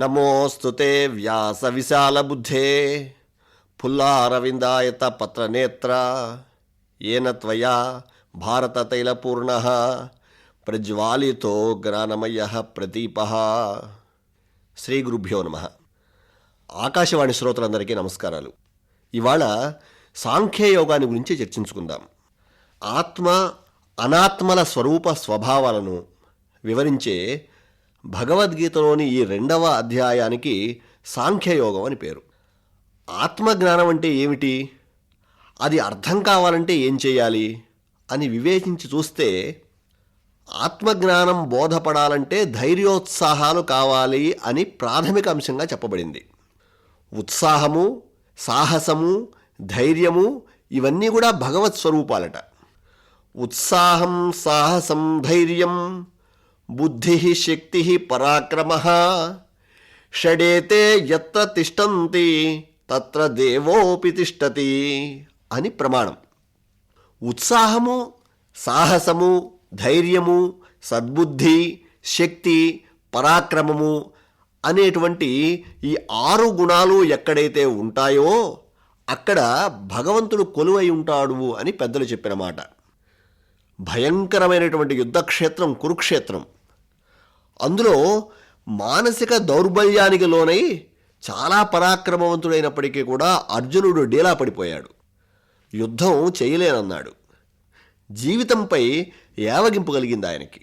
నమోస్తు వ్యాస విశాల బుద్ధే. పుల్లారవిందాయత పత్రనేత్ర. ఏన త్వయా భారతతైలపూర్ణ ప్రజ్వాలితో జ్ఞానమయ ప్రదీప. శ్రీ గురుభ్యో నమ. ఆకాశవాణి శ్రోతలందరికీ నమస్కారాలు. ఇవాళ సాంఖ్యయోగాన్ని గురించి చర్చించుకుందాం. ఆత్మ అనాత్మల స్వరూప స్వభావాలను వివరించే భగవద్గీతలోని ఈ రెండవ అధ్యాయానికి సాంఖ్యయోగం అని పేరు. ఆత్మజ్ఞానం అంటే ఏమిటి? అది అర్థం కావాలంటే ఏం చేయాలి? అని వివేచించి చూస్తే ఆత్మజ్ఞానం బోధపడాలంటే ధైర్యోత్సాహాలు కావాలి అని ప్రాథమిక అంశంగా చెప్పబడింది. ఉత్సాహము సాహసము ధైర్యము ఇవన్నీ కూడా భగవత్ స్వరూపాలట. ఉత్సాహం సాహసం ధైర్యం బుద్ధి శక్తి పరాక్రమ. షడేతే ఎత్ర తిష్టంతి తత్ర దేవోపి తిష్టతి అని ప్రమాణం. ఉత్సాహము సాహసము ధైర్యము సద్బుద్ధి శక్తి పరాక్రమము అనేటువంటి ఈ ఆరు గుణాలు ఎక్కడైతే ఉంటాయో అక్కడ భగవంతుడు కొలువై ఉంటాడు అని పెద్దలు చెప్పిన మాట. భయంకరమైనటువంటి యుద్ధక్షేత్రం కురుక్షేత్రం. అందులో మానసిక దౌర్బల్యానికి లోనై చాలా పరాక్రమవంతుడైనప్పటికీ కూడా అర్జునుడు డీలా పడిపోయాడు. యుద్ధం చేయలేనన్నాడు. జీవితంపై ఏవగింపు కలిగింది ఆయనకి.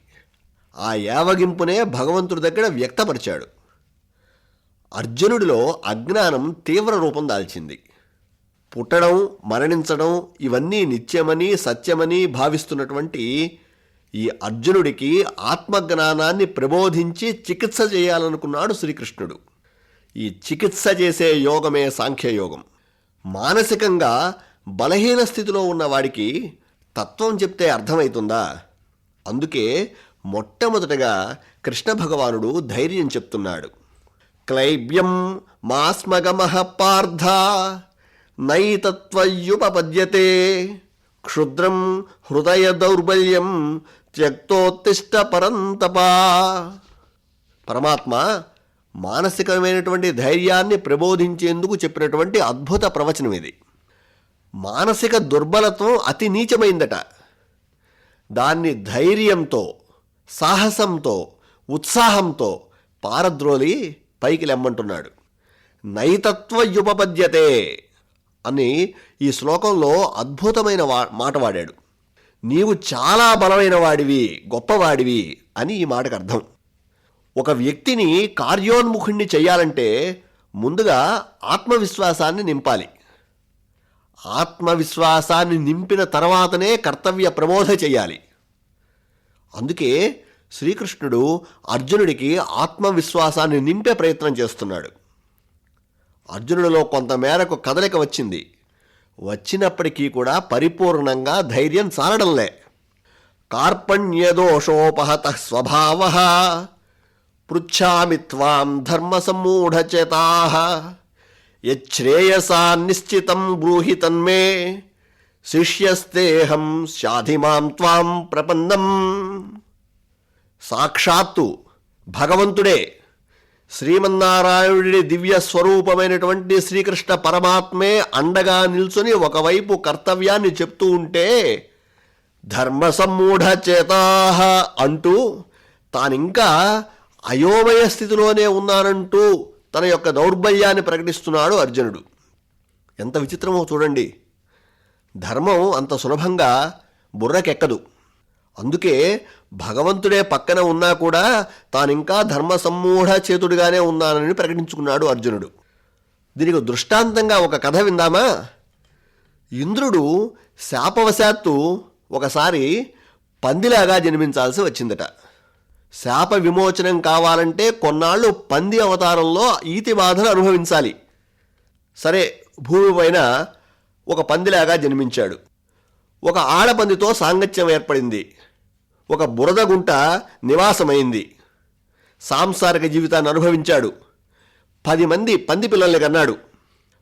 ఆ ఏవగింపునే భగవంతుడి దగ్గర వ్యక్తపరిచాడు. అర్జునుడిలో అజ్ఞానం తీవ్ర రూపం దాల్చింది. పుట్టడం మరణించడం ఇవన్నీ నిత్యమని సత్యమని భావిస్తున్నటువంటి ఈ అర్జునుడికి ఆత్మజ్ఞానాన్ని ప్రబోధించి చికిత్స చేయాలనుకున్నాడు శ్రీకృష్ణుడు. ఈ చికిత్స చేసే యోగమే సాంఖ్యయోగం. మానసికంగా బలహీన స్థితిలో ఉన్నవాడికి తత్వం చెప్తే అర్థమవుతుందా అందుకే మొట్టమొదటగా కృష్ణ భగవానుడు ధైర్యం చెప్తున్నాడు. క్లైబ్యం మాస్మగమః పార్థ నైతత్వయుపపద్యతే క్షుద్రం హృదయ దౌర్బల్యం త్యక్తోత్తిష్ట పరంతపా పరమాత్మ మానసికమైనటువంటి ధైర్యాన్ని ప్రబోధించేందుకు చెప్పినటువంటి అద్భుత ప్రవచనం ఇది. మానసిక దుర్బలత్వం అతి నీచమైందట. దాన్ని ధైర్యంతో సాహసంతో ఉత్సాహంతో పారద్రోలి పైకి లెమ్మంటున్నాడు. నైతత్వయుపపద్యతే అని ఈ శ్లోకంలో అద్భుతమైన వా మాట వాడాడు. నీవు చాలా బలమైన వాడివి గొప్పవాడివి అని ఈ మాటకు అర్థం. ఒక వ్యక్తిని కార్యోన్ముఖుణ్ణి చేయాలంటే ముందుగా ఆత్మవిశ్వాసాన్ని నింపాలి. ఆత్మవిశ్వాసాన్ని నింపిన తర్వాతనే కర్తవ్య ప్రబోధ చేయాలి అందుకే శ్రీకృష్ణుడు అర్జునుడికి ఆత్మవిశ్వాసాన్ని నింపే ప్రయత్నం చేస్తున్నాడు. అర్జునుడిలో కొంతమేరకు కదలిక వచ్చింది. వచ్చినప్పటికీ కూడా పరిపూర్ణంగా ధైర్యం చాలడంలే. కార్పణ్యదోషోపహత స్వభావ. పృచ్ఛామి త్వాం ధర్మసమ్మూఢచేతా. యశ్రేయసా నిశ్చితం బ్రూహి తన్మే. శిష్యస్తేహం శాధిమాం త్వాం ప్రపన్నం. సాక్షాత్తు భగవంతుడే. శ్రీమన్నారాయణుడి దివ్య స్వరూపమైనటువంటి శ్రీకృష్ణ పరమాత్మే అండగా నిల్చుని ఒకవైపు కర్తవ్యాన్ని చెప్తూ ఉంటే ధర్మ సమ్మూఢ చేతాహ అంటూ తానింకా అయోమయ స్థితిలోనే ఉన్నానంటూ తన యొక్క దౌర్బల్యాన్ని ప్రకటిస్తున్నాడు అర్జునుడు. ఎంత విచిత్రమో చూడండి. ధర్మం అంత సులభంగా బుర్రకెక్కదు. అందుకే భగవంతుడే పక్కన ఉన్నా కూడా తానింకా ధర్మ సమ్మూఢ చేతుడిగానే ఉన్నానని ప్రకటించుకున్నాడు అర్జునుడు. దీనికి దృష్టాంతంగా ఒక కథ విందామా? ఇంద్రుడు శాపవశాత్తు ఒకసారి పందిలాగా జన్మించాల్సి వచ్చిందట. శాప విమోచనం కావాలంటే కొన్నాళ్ళు పంది అవతారంలో ఈతి బాధను అనుభవించాలి. సరే భూమి పైన ఒక పందిలాగా జన్మించాడు. ఒక ఆడపందితో సాంగత్యం ఏర్పడింది. ఒక బురద గుంట నివాసమైంది. సాంసారిక జీవితాన్ని అనుభవించాడు. పది మంది పంది పిల్లల్ని కన్నాడు.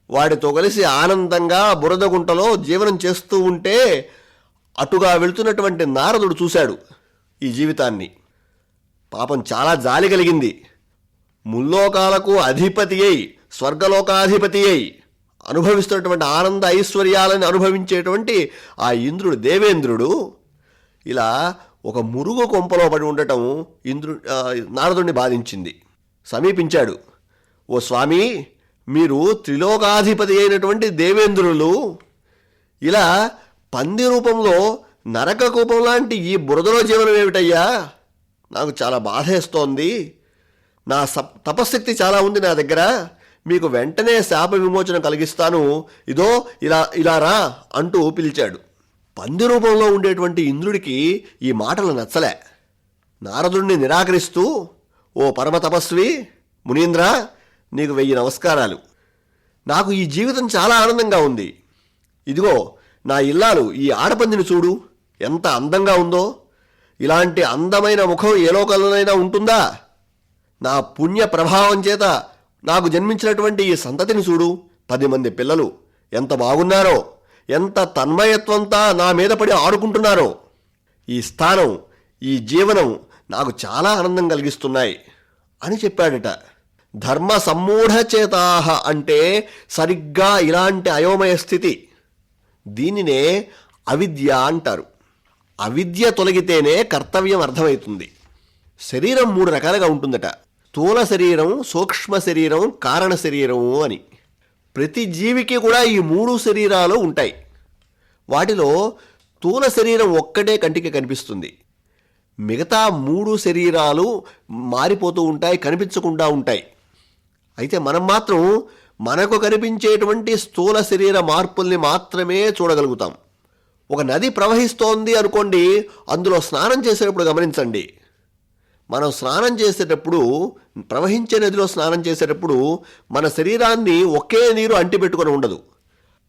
వాడితో కలిసి ఆనందంగా బురద గుంటలో జీవనం చేస్తూ ఉంటే అటుగా వెళ్తున్నటువంటి నారదుడు చూశాడు ఈ జీవితాన్ని. పాపం చాలా జాలి కలిగింది. ముల్లోకాలకు అధిపతి అయి స్వర్గలోకాధిపతి అయి అనుభవిస్తున్నటువంటి ఆనంద ఐశ్వర్యాలను అనుభవించేటువంటి ఆ ఇంద్రుడు దేవేంద్రుడు ఇలా ఒక మురుగు కొంపలో పడి ఉండటం ఇంద్రు నారదుణ్ణి బాధించింది. సమీపించాడు. ఓ స్వామి మీరు త్రిలోకాధిపతి అయినటువంటి దేవేంద్రులు ఇలా పంది రూపంలో నరక కూపం లాంటి ఈ బురదలో జీవనం ఏమిటయ్యా? నాకు చాలా బాధేస్తోంది. నా సప్ తపశక్తి చాలా ఉంది నా దగ్గర. మీకు వెంటనే శాప విమోచన కలిగిస్తాను. ఇదో ఇలా ఇలా రా అంటూ పిలిచాడు. పంది రూపంలో ఉండేటువంటి ఇంద్రుడికి ఈ మాటలు నచ్చలే. నారదుణ్ణి నిరాకరిస్తూ ఓ పరమ తపస్వి మునీంద్ర నీకు వెయ్యి నమస్కారాలు. నాకు ఈ జీవితం చాలా ఆనందంగా ఉంది. ఇదిగో నా ఇల్లాలు ఈ ఆడపందిని చూడు. ఎంత అందంగా ఉందో. ఇలాంటి అందమైన ముఖం ఏ లోకంలోనైనా ఉంటుందా? నా పుణ్య ప్రభావం చేత నాకు జన్మించినటువంటి ఈ సంతతిని చూడు. పది మంది పిల్లలు ఎంత బాగున్నారో. ఎంత తన్మయత్వంతా నా మీద పడి ఆడుకుంటున్నారో. ఈ స్థానం ఈ జీవనం నాకు చాలా ఆనందం కలిగిస్తున్నాయి అని చెప్పాడట. ధర్మ సమ్మూఢచేతాహ అంటే సరిగ్గా ఇలాంటి అయోమయ స్థితి. దీనినే అవిద్య అంటారు. అవిద్య తొలగితేనే కర్తవ్యం అర్థమవుతుంది. శరీరం మూడు రకాలుగా ఉంటుందట. స్థూల శరీరం సూక్ష్మ శరీరం కారణ శరీరం అని. ప్రతి జీవికి కూడా ఈ మూడు శరీరాలు ఉంటాయి. వాటిలో స్థూల శరీరం ఒక్కటే కంటికి కనిపిస్తుంది. మిగతా మూడు శరీరాలు మారిపోతూ ఉంటాయి కనిపించకుండా ఉంటాయి. అయితే మనం మాత్రం మనకు కనిపించేటువంటి స్థూల శరీర మార్పుల్ని మాత్రమే చూడగలుగుతాం. ఒక నది ప్రవహిస్తోంది అనుకోండి అందులో స్నానం చేసేటప్పుడు గమనించండి. మనం స్నానం చేసేటప్పుడు ప్రవహించే నదిలో స్నానం చేసేటప్పుడు మన శరీరాన్ని ఒకే నీరు అంటిపెట్టుకొని ఉండదు.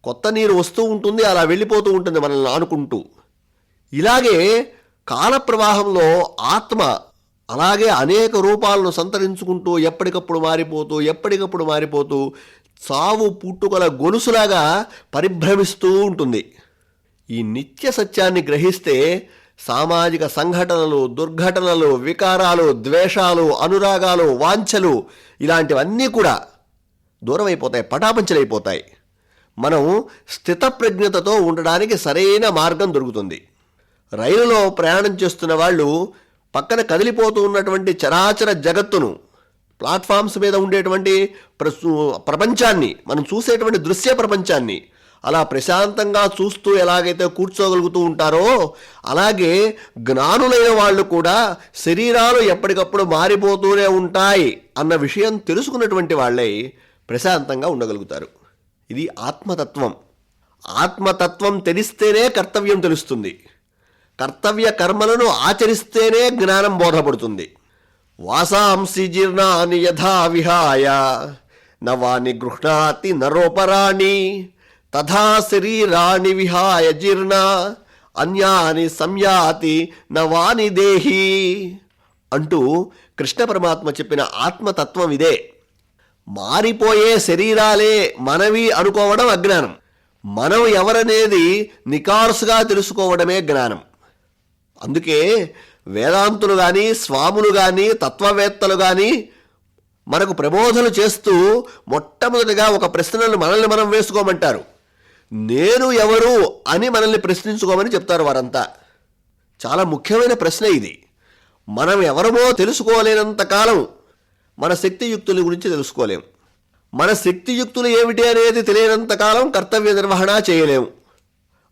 కొత్త నీరు వస్తూ ఉంటుంది అలా వెళ్ళిపోతూ ఉంటుంది మనల్ని ఆనుకుంటూ. ఇలాగే కాల ప్రవాహంలో ఆత్మ అలాగే అనేక రూపాలను సంతరించుకుంటూ ఎప్పటికప్పుడు మారిపోతూ ఎప్పటికప్పుడు మారిపోతూ చావు పుట్టుకల గొలుసులాగా పరిభ్రమిస్తూ ఉంటుంది. ఈ నిత్య సత్యాన్ని గ్రహిస్తే సామాజిక సంఘటనలు దుర్ఘటనలు వికారాలు ద్వేషాలు అనురాగాలు వాంఛలు ఇలాంటివన్నీ కూడా దూరమైపోతాయి పటాపంచలైపోతాయి. మనం స్థితప్రజ్ఞతతో ఉండడానికి సరైన మార్గం దొరుకుతుంది. రైలులో ప్రయాణం చేస్తున్న వాళ్ళు పక్కన కదిలిపోతూ ఉన్నటువంటి చరాచర జగత్తును ప్లాట్ఫామ్స్ మీద ఉండేటువంటి ప్రపంచాన్ని మనం చూసేటువంటి దృశ్య ప్రపంచాన్ని అలా ప్రశాంతంగా చూస్తూ ఎలాగైతే కూర్చోగలుగుతూ ఉంటారో అలాగే జ్ఞానులైన వాళ్ళు కూడా శరీరాలు ఎప్పటికప్పుడు మారిపోతూనే ఉంటాయి అన్న విషయం తెలుసుకున్నటువంటి వాళ్ళై ప్రశాంతంగా ఉండగలుగుతారు. ఇది ఆత్మతత్వం. ఆత్మతత్వం తెలిస్తేనే కర్తవ్యం తెలుస్తుంది. కర్తవ్య కర్మలను ఆచరిస్తేనే జ్ఞానం బోధపడుతుంది. వాసాంసి జీర్ణాని యథా విహాయ నవాని గృహ్ణాతి నరోపరాణి. తథా శరీరాణి విహాయ జీర్ణ అన్యాని సంయాతి నవాని దేహి అంటూ కృష్ణ పరమాత్మ చెప్పిన ఆత్మతత్వం ఇదే. మారిపోయే శరీరాలే మనవి అనుకోవడం అజ్ఞానం. మనం ఎవరనేది నికార్సుగా తెలుసుకోవడమే జ్ఞానం. అందుకే వేదాంతులు కానీ స్వాములు కానీ తత్వవేత్తలు కానీ మనకు ప్రబోధనలు చేస్తూ మొట్టమొదటిగా ఒక ప్రశ్నను మనల్ని మనం వేసుకోమంటారు. నేను ఎవరు అని మనల్ని ప్రశ్నించుకోమని చెప్తారు వారంతా. చాలా ముఖ్యమైన ప్రశ్న ఇది. మనం ఎవరమో తెలుసుకోలేనంత కాలం మన శక్తియుక్తుల గురించి తెలుసుకోలేం. మన శక్తియుక్తులు ఏమిటి అనేది తెలియనంత కాలం కర్తవ్య నిర్వహణ చేయలేము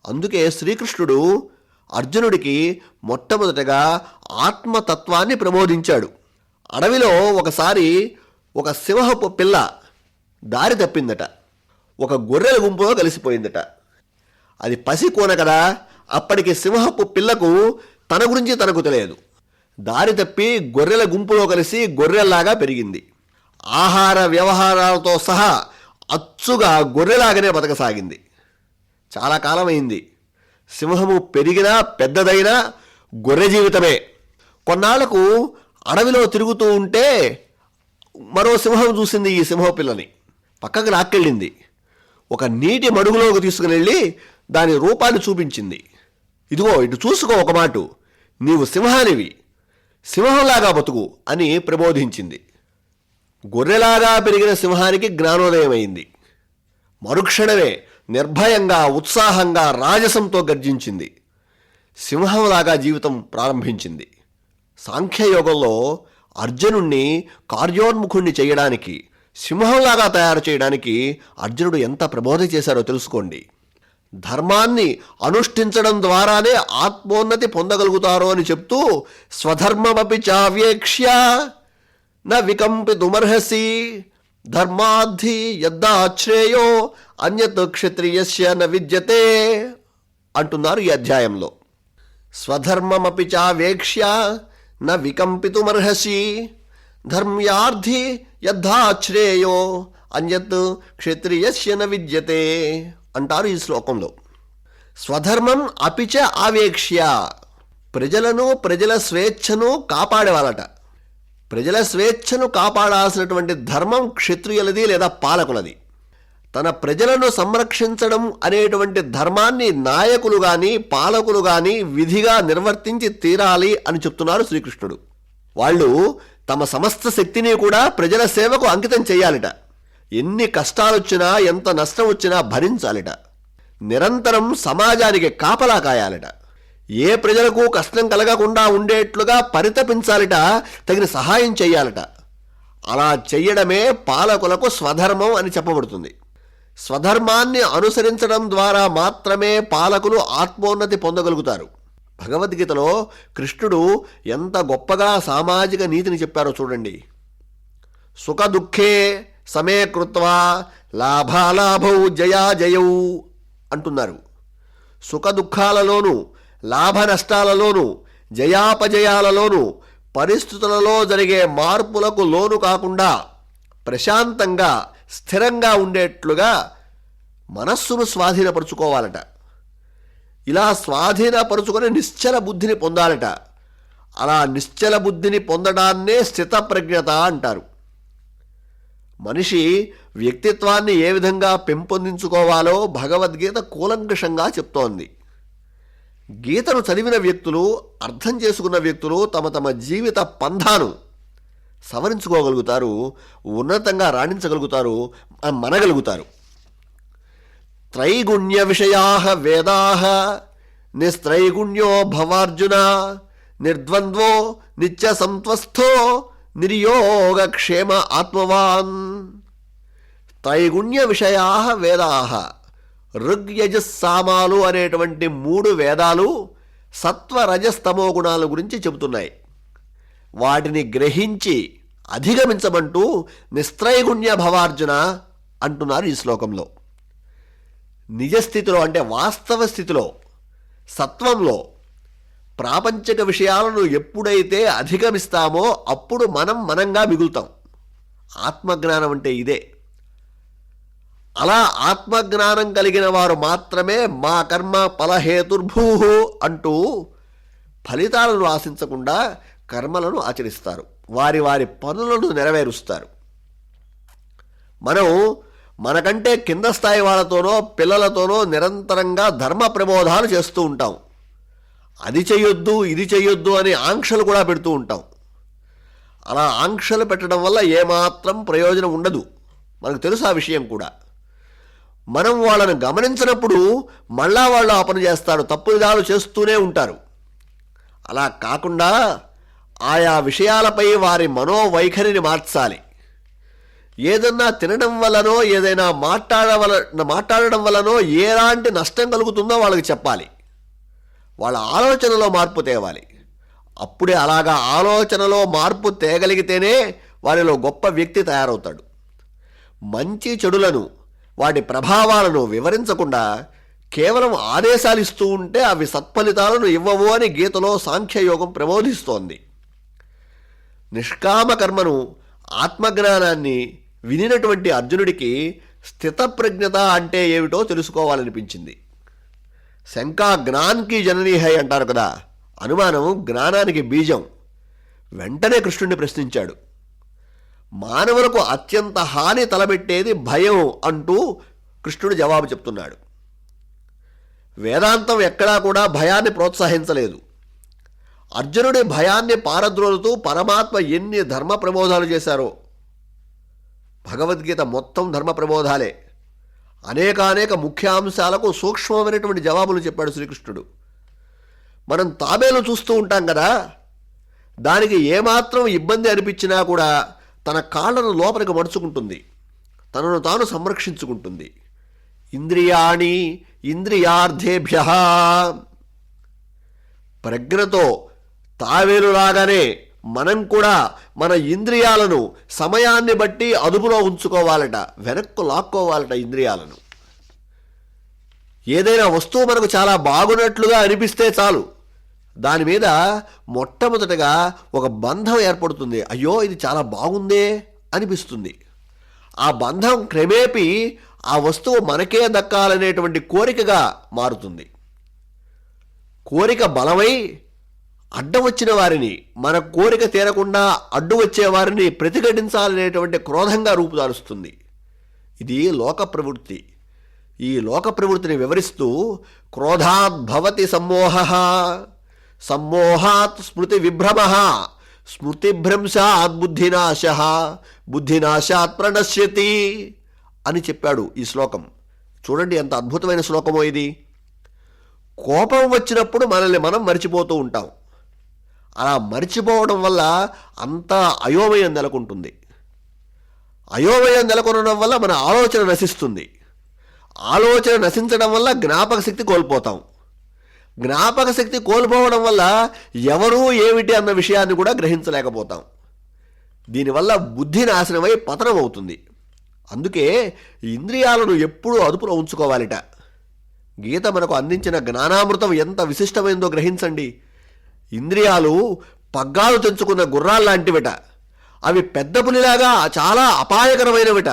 అందుకే శ్రీకృష్ణుడు అర్జునుడికి మొట్టమొదటగా ఆత్మతత్వాన్ని ప్రబోధించాడు. అడవిలో ఒకసారి ఒక సింహపు పిల్ల దారి తప్పిందట. ఒక గొర్రెల గుంపులో కలిసిపోయిందట. అది పసి కోన కదా అప్పటికి సింహపు పిల్లకు తన గురించి తనకు తెలియదు. దారి తప్పి గొర్రెల గుంపులో కలిసి గొర్రెల్లాగా పెరిగింది. ఆహార వ్యవహారాలతో సహా అచ్చుగా గొర్రెలాగానే బతకసాగింది. చాలా కాలమైంది. సింహము పెరిగినా పెద్దదైనా గొర్రె జీవితమే. కొన్నాళ్ళకు అడవిలో తిరుగుతూ ఉంటే మరో సింహం చూసింది ఈ సింహ పిల్లని. పక్కకు లాక్కెళ్ళింది. ఒక నీటి మడుగులోకి తీసుకుని వెళ్ళి దాని రూపాన్ని చూపించింది. ఇదిగో ఇటు చూసుకో ఒక మాట. నీవు సింహానివి. సింహంలాగా బతుకు అని ప్రబోధించింది. గొర్రెలాగా పెరిగిన సింహానికి జ్ఞానోదయమైంది. మరుక్షణమే నిర్భయంగా ఉత్సాహంగా రాజసంతో గర్జించింది. సింహంలాగా జీవితం ప్రారంభించింది. సాంఖ్యయోగంలో అర్జునుణ్ణి కార్యోన్ముఖుణ్ణి చేయడానికి సింహంలాగా తయారు చేయడానికి అర్జునుడు ఎంత ప్రబోధ చేశారో తెలుసుకోండి. ధర్మాన్ని అనుష్ఠించడం ద్వారానే ఆత్మోన్నతి పొందగలుగుతారో అని చెప్తూ స్వధర్మమపి చావ్యేక్ష్య న వికంపితుమర్హసి ధర్మాద్ధి యద్దాశ్రేయో అన్యత్ క్షత్రియస్య న విద్యతే అంటున్నారు ఈ అధ్యాయంలో. స్వధర్మమపి చావేక్ష్య న వికంపితుమర్హసి ధర్మ్యార్థి యద్ధాశ్రేయో అన్యత్ క్షత్రియస్య న విద్యతే అంటారు ఈ శ్లోకంలో. స్వధర్మం అపిచ ఆవేక్ష్య ప్రజలను ప్రజల స్వేచ్ఛను కాపాడేవాళ్ళట ప్రజల స్వేచ్ఛను కాపాడాల్సినటువంటి ధర్మం క్షత్రియులది లేదా పాలకులది. తన ప్రజలను సంరక్షించడం అనేటువంటి ధర్మాన్ని నాయకులు గాని పాలకులు గాని విధిగా నిర్వర్తించి తీరాలి అని చెప్తున్నారు శ్రీకృష్ణుడు. వాళ్ళు తమ సమస్త శక్తిని కూడా ప్రజల సేవకు అంకితం చేయాలిట. ఎన్ని కష్టాలొచ్చినా ఎంత నష్టం వచ్చినా భరించాలిట. నిరంతరం సమాజానికి కాపలా కాయాలిట. ఏ ప్రజలకు కష్టం కలగకుండా ఉండేట్లుగా పరితపించాలిట తగిన సహాయం చేయాలట. అలా చెయ్యడమే పాలకులకు స్వధర్మం అని చెప్పబడుతుంది. స్వధర్మాన్ని అనుసరించడం ద్వారా మాత్రమే పాలకులు ఆత్మోన్నతి పొందగలుగుతారు. భగవద్గీతలో కృష్ణుడు ఎంత గొప్పగా సామాజిక నీతిని చెప్పారో చూడండి. సుఖ దుఃఖే సమే కృత్వా లాభాలాభౌ జయాజయౌ అంటున్నారు. సుఖ దుఃఖాలలోనూ లాభ నష్టాలలోనూ జయాపజయాలలోనూ పరిస్థితులలో జరిగే మార్పులకు లోను కాకుండా ప్రశాంతంగా స్థిరంగా ఉండేట్లుగా మనస్సును స్వాధీనపరుచుకోవాలట. ఇలా స్వాధీనపరుచుకొని నిశ్చల బుద్ధిని పొందాలట. అలా నిశ్చల బుద్ధిని పొందడాన్నే స్థితప్రజ్ఞత అంటారు. మనిషి వ్యక్తిత్వాన్ని ఏ విధంగా పెంపొందించుకోవాలో భగవద్గీత కూలంకషంగా చెప్తోంది. గీతను చదివిన వ్యక్తులు అర్థం చేసుకున్న వ్యక్తులు తమ తమ జీవిత పంధాను సవరించుకోగలుగుతారు ఉన్నతంగా రాణించగలుగుతారు మనగలుగుతారు. త్రైగుణ్య విషయా వేదా నిస్త్రైగుణ్యో భవార్జున నిర్ద్వంద్వో నిత్య సంత్వస్థో నిర్యోగక్షేమ ఆత్మవాన్ త్రైగుణ్య విషయా వేదా ఋగ్యజస్సామాలు అనేటువంటి మూడు వేదాలు సత్వరజస్తమో గుణాల గురించి చెబుతున్నాయి. వాటిని గ్రహించి అధిగమించమంటూ నిస్త్రైగుణ్య భవార్జున అంటున్నారు ఈ శ్లోకంలో. నిజస్థితిలో అంటే వాస్తవ స్థితిలో సత్వంలో ప్రాపంచిక విషయాలను ఎప్పుడైతే అధిగమిస్తామో అప్పుడు మనం మనంగా మిగులుతాం. ఆత్మజ్ఞానం అంటే ఇదే. అలా ఆత్మజ్ఞానం కలిగిన వారు మాత్రమే మా కర్మ ఫలహేతుర్భూ అంటూ ఫలితాలను ఆశించకుండా కర్మలను ఆచరిస్తారు. వారి వారి పనులను నెరవేరుస్తారు. మనం మనకంటే కింద స్థాయి వాళ్ళతోనో పిల్లలతోనో నిరంతరంగా ధర్మ ప్రబోధాలు చేస్తూ ఉంటాం. అది చేయొద్దు ఇది చేయొద్దు అని ఆంక్షలు కూడా పెడుతూ ఉంటాం. అలా ఆంక్షలు పెట్టడం వల్ల ఏమాత్రం ప్రయోజనం ఉండదు. మనకు తెలుసు ఆ విషయం కూడా. మనం వాళ్ళను గమనించినప్పుడు మళ్ళా వాళ్ళు ఆ పని చేస్తారు తప్పు విధాలు చేస్తూనే ఉంటారు. అలా కాకుండా ఆయా విషయాలపై వారి మనోవైఖరిని మార్చాలి. ఏదన్నా తినడం వలనో ఏదైనా మాట్లాడవల మాట్లాడడం వలనో ఎలాంటి నష్టం కలుగుతుందో వాళ్ళకి చెప్పాలి. వాళ్ళ ఆలోచనలో మార్పు తేవాలి. అప్పుడే అలాగా ఆలోచనలో మార్పు తేగలిగితేనే వారిలో గొప్ప వ్యక్తి తయారవుతాడు. మంచి చెడులను వాటి ప్రభావాలను వివరించకుండా కేవలం ఆదేశాలు ఇస్తూ ఉంటే అవి సత్ఫలితాలను ఇవ్వవు అని గీతలో సాంఖ్యయోగం ప్రబోధిస్తోంది. నిష్కామ కర్మను ఆత్మజ్ఞానాన్ని వినినటువంటి అర్జునుడికి స్థితప్రజ్ఞత అంటే ఏమిటో తెలుసుకోవాలనిపించింది. శంకా జ్ఞాన్కి జననీ హై అంటారు కదా అనుమానం జ్ఞానానికి బీజం. వెంటనే కృష్ణుడిని ప్రశ్నించాడు. మానవులకు అత్యంత హాని తలబెట్టేది భయం అంటూ కృష్ణుడు జవాబు చెప్తున్నాడు. వేదాంతం ఎక్కడా కూడా భయాన్ని ప్రోత్సహించలేదు. అర్జునుడి భయాన్ని పారద్రోలుతూ పరమాత్మ ఎన్ని ధర్మ ప్రబోధాలు చేశారో భగవద్గీత మొత్తం ధర్మ ప్రబోధాలే. అనేకానేక ముఖ్యాంశాలకు సూక్ష్మమైనటువంటి జవాబులు చెప్పాడు శ్రీకృష్ణుడు. మనం తాబేలు చూస్తూ ఉంటాం కదా దానికి ఏమాత్రం ఇబ్బంది అనిపించినా కూడా తన కాళ్ళను లోపలికి మడుచుకుంటుంది. తనను తాను సంరక్షించుకుంటుంది. ఇంద్రియాణి ఇంద్రియార్థేభ్య. ప్రజ్ఞతో తావేలులాగానే మనం కూడా మన ఇంద్రియాలను సమయాన్ని బట్టి అదుపులో ఉంచుకోవాలట వెనక్కు లాక్కోవాలట ఇంద్రియాలను. ఏదైనా వస్తువు మనకు చాలా బాగున్నట్లుగా అనిపిస్తే చాలు. దాని మీద మొట్టమొదటగా ఒక బంధం ఏర్పడుతుంది. అయ్యో ఇది చాలా బాగుందే అనిపిస్తుంది. ఆ బంధం క్రమేపీ ఆ వస్తువు మనకే దక్కాలనేటువంటి కోరికగా మారుతుంది. కోరిక బలమై అడ్డం వచ్చిన వారిని మన కోరిక తీరకుండా అడ్డు వచ్చే వారిని ప్రతిఘటించాలనేటువంటి క్రోధంగా రూపుదారుస్తుంది. ఇది లోక ప్రవృత్తి. ఈ లోక ప్రవృత్తిని వివరిస్తూ క్రోధాద్భవతి సమ్మోహ సమ్మోహాత్ స్మృతి విభ్రమ స్మృతిభ్రంశాత్ బుద్ధినాశ బుద్ధినాశాత్ ప్రణశ్యతి అని చెప్పాడు ఈ శ్లోకం. చూడండి ఎంత అద్భుతమైన శ్లోకమో ఇది. కోపం వచ్చినప్పుడు మనల్ని మనం మర్చిపోతూ ఉంటాం. అలా మర్చిపోవడం వల్ల అంతా అయోమయం నెలకొంటుంది. అయోమయం నెలకొనడం వల్ల మన ఆలోచన నశిస్తుంది. ఆలోచన నశించడం వల్ల జ్ఞాపక శక్తి కోల్పోతాం. జ్ఞాపక శక్తి కోల్పోవడం వల్ల ఎవరు ఏమిటి అన్న విషయాన్ని కూడా గ్రహించలేకపోతాం. దీనివల్ల బుద్ధి నాశనమై పతనం అవుతుంది. అందుకే ఇంద్రియాలను ఎప్పుడూ అదుపులో ఉంచుకోవాలిట. గీత మనకు అందించిన జ్ఞానామృతం ఎంత విశిష్టమైందో గ్రహించండి. ఇంద్రియాలు పగ్గాలు తెంచుకున్న గుర్రాల్లాంటివిట అవి పెద్ద పులిలాగా చాలా అపాయకరమైనవిట.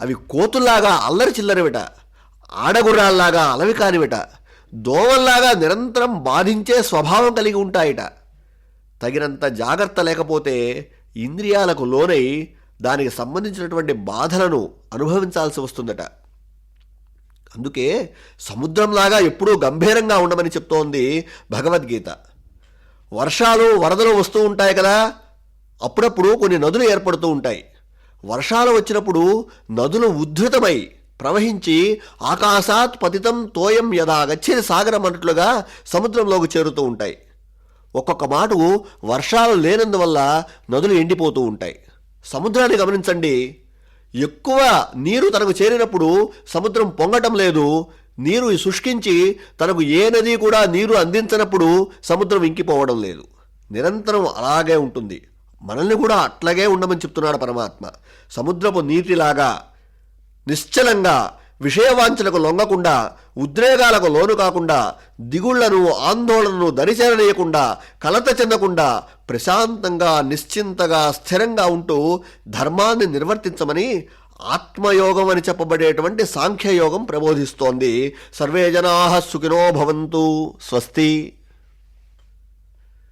అవి కోతుల్లాగా అల్లరి చిల్లరివిట. ఆడగుర్రాల్లాగా అలవి కానివిట. దోమల్లాగా నిరంతరం బాధించే స్వభావం కలిగి ఉంటాయిట. తగినంత జాగ్రత్త లేకపోతే ఇంద్రియాలకు లోనై దానికి సంబంధించినటువంటి బాధలను అనుభవించాల్సి వస్తుందట. అందుకే సముద్రంలాగా ఎప్పుడూ గంభీరంగా ఉండమని చెప్తోంది భగవద్గీత. వర్షాలు వరదలు వస్తూ ఉంటాయి కదా అప్పుడప్పుడు కొన్ని నదులు ఏర్పడుతూ ఉంటాయి. వర్షాలు వచ్చినప్పుడు నదులు ఉద్ధృతమై ప్రవహించి ఆకాశాత్ పతితం తోయం యథా గచ్చేది సాగరం అన్నట్లుగా సముద్రంలోకి చేరుతూ ఉంటాయి. ఒక్కొక్క మాటు వర్షాలు లేనందువల్ల నదులు ఎండిపోతూ ఉంటాయి. సముద్రాన్ని గమనించండి. ఎక్కువ నీరు తనకు చేరినప్పుడు సముద్రం పొంగటం లేదు నీరు శుష్కించి తనకు ఏ నది కూడా నీరు అందించనప్పుడు సముద్రం ఇంకిపోవడం లేదు. నిరంతరం అలాగే ఉంటుంది. మనల్ని కూడా అట్లాగే ఉండమని చెప్తున్నాడు పరమాత్మ. సముద్రపు నీటిలాగా నిశ్చలంగా విషయవాంఛలకు లొంగకుండా ఉద్రేగాలకు లోను కాకుండా దిగుళ్ళను ఆందోళనను దరిచేరనీయకుండా కలత చెందకుండా ప్రశాంతంగా నిశ్చింతగా స్థిరంగా ఉంటూ ధర్మాన్ని నిర్వర్తించమని ఆత్మయోగం అని చెప్పబడేటువంటి సాంఖ్యయోగం ప్రబోధిస్తోంది. సర్వే జనా సుఖినో భవంతు. స్వస్తి.